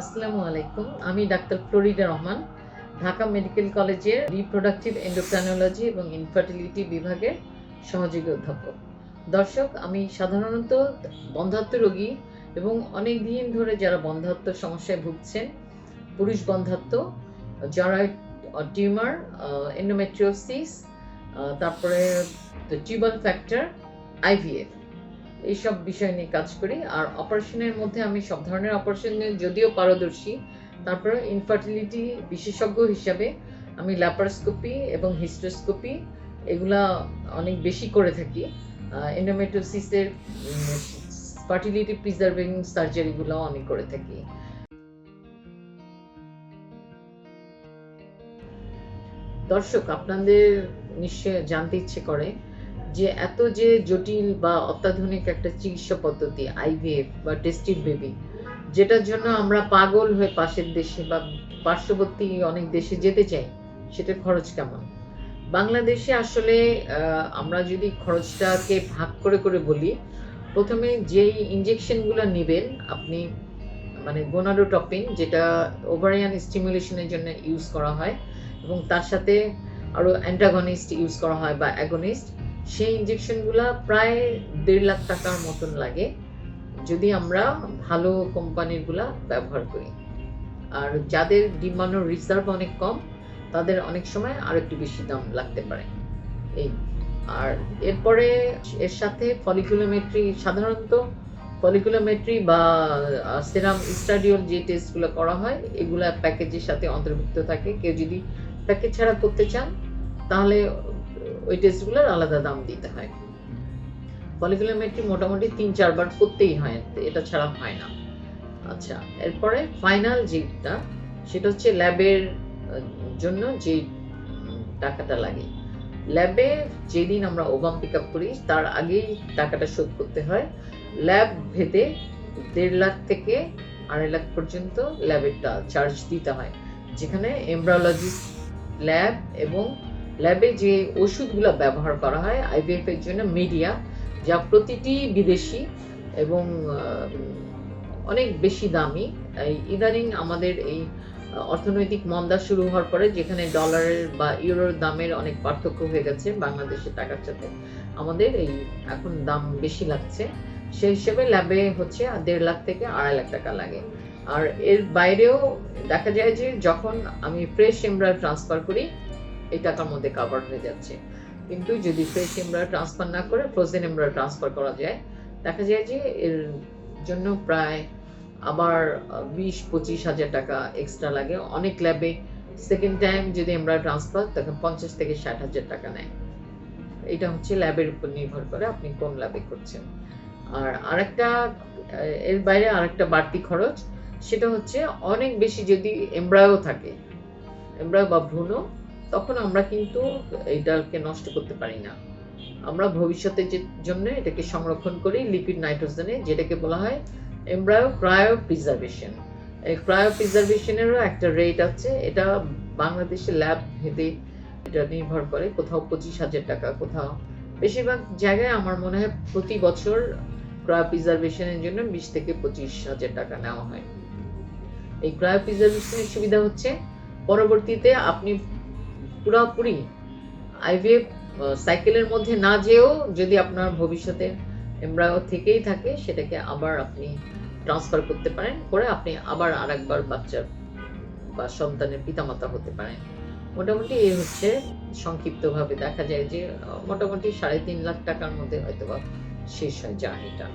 আসসালামু আলাইকুম। আমি doctor Florida Rahman, Dhaka medical কলেজের রিপ্রোডাক্টিভ এন্ডোক্রাইনোলজি এবং ইনফার্টিলিটি বিভাগের সহযোগী অধ্যাপক। দর্শক, আমি সাধারণত বন্ধাত্ম রোগী এবং অনেক দিন ধরে যারা বন্ধাত্ম সমস্যায় ভুগছেন, পুরুষ বন্ধাত্ম জরাইড টিউমার এন্ডোমেট্রিওসিস তারপরে টিউবাল ফ্যাক্টর আইভিএফ এইসব বিষয় নিয়ে কাজ করি। আর অপারেশনের মধ্যে আমি সব ধরনের অপারেশনে যদিও পারদর্শী, তারপরে ইনফার্টিলিটি বিশেষজ্ঞ হিসাবে আমি ল্যাপারোস্কোপি এবং হিস্টোস্কোপি এগুলা অনেক বেশি করে থাকি। এন্ডোমেটোসিসের ফার্টিলিটি প্রিজার্ভিং সার্জারিগুলো অনেক করে থাকি। দর্শক, আপনাদের নিশ্চয় জানতে ইচ্ছে করে যে এত যে জটিল বা অত্যাধুনিক একটা চিকিৎসা পদ্ধতি আইভিএফ বা টেস্টিভ বেবি, যেটার জন্য আমরা পাগল হয়ে পাশের দেশে বা পার্শ্ববর্তী অনেক দেশে যেতে চাই, সেটার খরচ কেমন? বাংলাদেশে আসলে আমরা যদি খরচটাকে ভাগ করে করে বলি, প্রথমে যেই ইঞ্জেকশনগুলো নেবেন, আপনি মানে গোনাডোটপিন, যেটা ওভারিয়ান স্টিমুলেশনের জন্য ইউজ করা হয়, এবং তার সাথে আরও অ্যান্টাগনিস্ট ইউজ করা হয় বা অ্যাগনিস্ট সেই ইনজেকশনগুলো প্রায় দেড় লাখ টাকার মতন লাগে, যদি আমরা ভালো কোম্পানিরগুলা ব্যবহার করি। আর যাদের ডিমান্ড রিজার্ভ অনেক কম, তাদের অনেক সময় আর একটু বেশি দাম লাগতে পারে। এই। আর এরপরে এর সাথে ফলিকুলোমেট্রি সাধারণত ফলিকুলোমেট্রি বা সেরাম স্টাডিওর যে টেস্টগুলো করা হয়, এগুলা প্যাকেজের সাথে অন্তর্ভুক্ত থাকে। কেউ যদি প্যাকেজ ছাড়া করতে চান, তাহলে ওই টেস্টগুলোর আলাদা দাম দিতে হয়। ফলিকুলোমেট্রি মোটামুটি তিন চারবার করতেই হয়, এটা ছাড়া হয় না। আচ্ছা এরপরে ফাইনাল যেটা, সেটা হচ্ছে ল্যাবের জন্য যে টাকাটা লাগে। ল্যাবে যেদিন আমরা ওবাম পিক আপ করি, তার আগেই টাকাটা শোধ করতে হয়। ল্যাব ভেদে দেড় লাখ থেকে আড়াই লাখ পর্যন্ত ল্যাবেরটা চার্জ দিতে হয়। যেখানে এমব্রায়োলজিস্ট ল্যাব এবং ল্যাবে যে ওষুধগুলো ব্যবহার করা হয় আইভিএফ এর জন্য মিডিয়া, যা প্রতিটি বিদেশি এবং অনেক বেশি দামি। ইদানিং আমাদের এই অর্থনৈতিক মন্দা শুরু হওয়ার পরে যেখানে ডলারের বা ইউরোর দামের অনেক পার্থক্য হয়ে গেছে বাংলাদেশের টাকার সাথে আমাদের এই এখন দাম বেশি লাগছে। সেই হিসেবে ল্যাবে হচ্ছে দেড় লাখ থেকে আড়াই লাখ টাকা লাগে। আর এর বাইরেও দেখা যায় যে যখন আমি ফ্রেশ এমব্রয় ট্রান্সফার করি এই টাকার মধ্যে কাভার হয়ে যাচ্ছে। কিন্তু যদি ফ্রেশ এমব্রয় ট্রান্সফার না করে ফ্রোজেন এমব্রয় ট্রান্সফার করা যায়, দেখা যায় যে এর জন্য প্রায় আবার বিশ, পঁচিশ হাজার টাকা এক্সট্রা লাগে। অনেক ল্যাবে সেকেন্ড টাইম যদি এমব্রয় ট্রান্সফার তখন পঞ্চাশ থেকে ষাট হাজার টাকা নেয়। এটা হচ্ছে ল্যাবের উপর নির্ভর করে আপনি কোন ল্যাবে করছেন। আর আরেকটা এর বাইরে আরেকটা বাড়তি খরচ, সেটা হচ্ছে অনেক বেশি যদি এমব্রায়ো থাকে। এমব্রায়ো বা ভ্রূণ তখন আমরা কিন্তু এটাকে নষ্ট করতে পারি না। আমরা ভবিষ্যতের জন্য এটাকে সংরক্ষণ করি লিপিড নাইট্রোজেনে, যেটাকে বলা হয় এমব্রায়ো ক্রায়ো প্রিজার্ভেশন এই ক্রায়ো প্রিজার্ভেশনেরও একটা রেট আছে। এটা বাংলাদেশের ল্যাব ভেদে এটা নির্ভর করে। কোথাও পঁচিশ হাজার টাকা, কোথাও। বেশিরভাগ জায়গায় আমার মনে হয় প্রতি বছর ক্রায়ো প্রিজার্ভেশনের জন্য বিশ থেকে পঁচিশ হাজার টাকা নেওয়া হয়। এই ক্রায়ো প্রিজার্ভেশনের সুবিধা হচ্ছে, পরবর্তীতে আপনি পুরোপুরি আইভিএফ সাইকেলের মধ্যে না যেও যদি আপনার ভবিষ্যতে এমব্রায়ো থেকেই থাকে, সেটাকে আবার আপনি ট্রান্সফার করতে পারেন, করে আপনি আবার আরেকবার বাচ্চার বা সন্তানের পিতামাতা হতে পারেন। মোটামুটি এই হচ্ছে সংক্ষিপ্তভাবে দেখা যায় যে মোটামুটি সাড়ে তিন লাখ টাকার মধ্যে হয়তো বা শেষ হয় জার্নিটা।